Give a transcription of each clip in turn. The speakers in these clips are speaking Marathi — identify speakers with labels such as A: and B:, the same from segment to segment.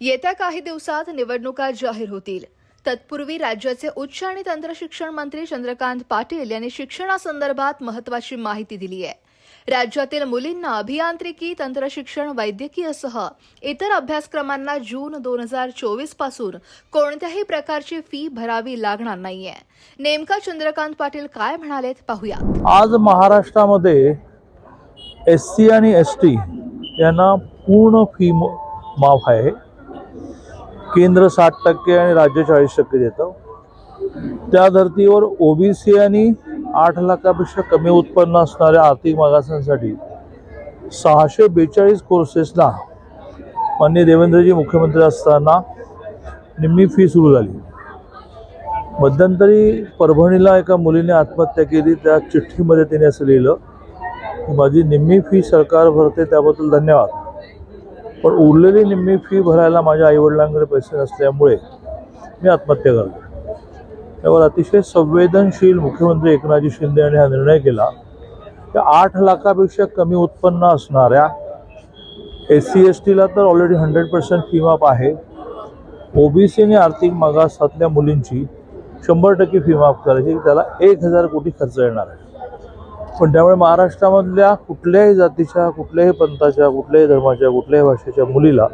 A: येत्या काही दिवसात निवडणुका जाहीर होतील. तत्पूर्वी राज्याचे उच्च आणि तंत्रशिक्षण मंत्री चंद्रकांत पाटील यांनी शिक्षणासंदर्भात महत्वाची माहिती दिली आहे. राज्यातील मुलींना अभियांत्रिकी तंत्रशिक्षण वैद्यकीयसह इतर अभ्यासक्रमांना जून दोन हजार चोवीसपासून कोणत्याही प्रकारची फी भरावी लागणार नाहीये. नेमका चंद्रकांत पाटील काय म्हणालेत पाहूया.
B: आज महाराष्ट्रामध्ये एस सी आणि एस टी यांना पूर्ण फी माफ आहे. केंद्र साठ टक्के आणि राज्य चाळीस टक्के देतं. त्या धर्तीवर ओबीसी आणि आठ लाखापेक्षा कमी उत्पन्न असणाऱ्या आर्थिक मागासांसाठी सहाशे बेचाळीस कोर्सेसला माननीय देवेंद्रजी मुख्यमंत्री असताना निम्मी फी सुरू झाली. मध्यंतरी परभणीला एका मुलीने आत्महत्या केली. त्या चिठ्ठीमध्ये तिने असं लिहिलं की माझी निम्मी फी सरकार भरते त्याबद्दल धन्यवाद. पण उरलेली निम्मी फी भरायला माझ्या आईवडिलांकडे पैसे नसल्यामुळे मी आत्महत्या करतो. त्यावर अतिशय संवेदनशील मुख्यमंत्री एकनाथजी शिंदे यांनी हा निर्णय केला. की आठ लाखापेक्षा कमी उत्पन्न असणाऱ्या एस सी एस टीला तर ऑलरेडी हंड्रेड पर्सेंट फी माफ आहे. ओबीसी आणि आर्थिक मागासातल्या मुलींची शंभर टक्के फी माफ करायची. त्याला एक हजार कोटी खर्च येणार आहे. पण त्यामुळे महाराष्ट्रामधल्या कुठल्याही जातीच्या कुठल्याही पंथाच्या कुठल्याही धर्माच्या कुठल्याही भाषेच्या मुलीला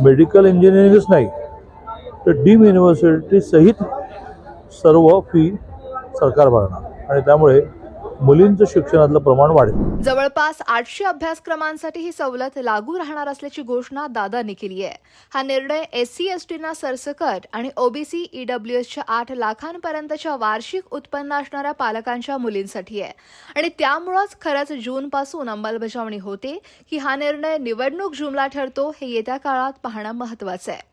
B: मेडिकल इंजिनिअरिंगच नाही. तर डीम युनिव्हर्सिटी सहित सर्व फी सरकार भरणार. आणि त्यामुळे मुलींचं शिक्षणातलं प्रमाण वाढेल.
A: जवळपास आठशे अभ्यासक्रमांसाठी ही सवलत लागू राहणार असल्याची घोषणा दादांनी केली आहे. हा निर्णय एससी एसटीना एस टीना सरसकट आणि ओबीसी ईडब्ल्यूएसच्या आठ लाखांपर्यंतच्या वार्षिक उत्पन्न असणाऱ्या पालकांच्या मुलींसाठी आहे. आणि त्यामुळंच खरंच जूनपासून अंमलबजावणी होते की हा निर्णय निवडणूक जुमला ठरतो हे येत्या काळात पाहणं महत्वाचं आहे.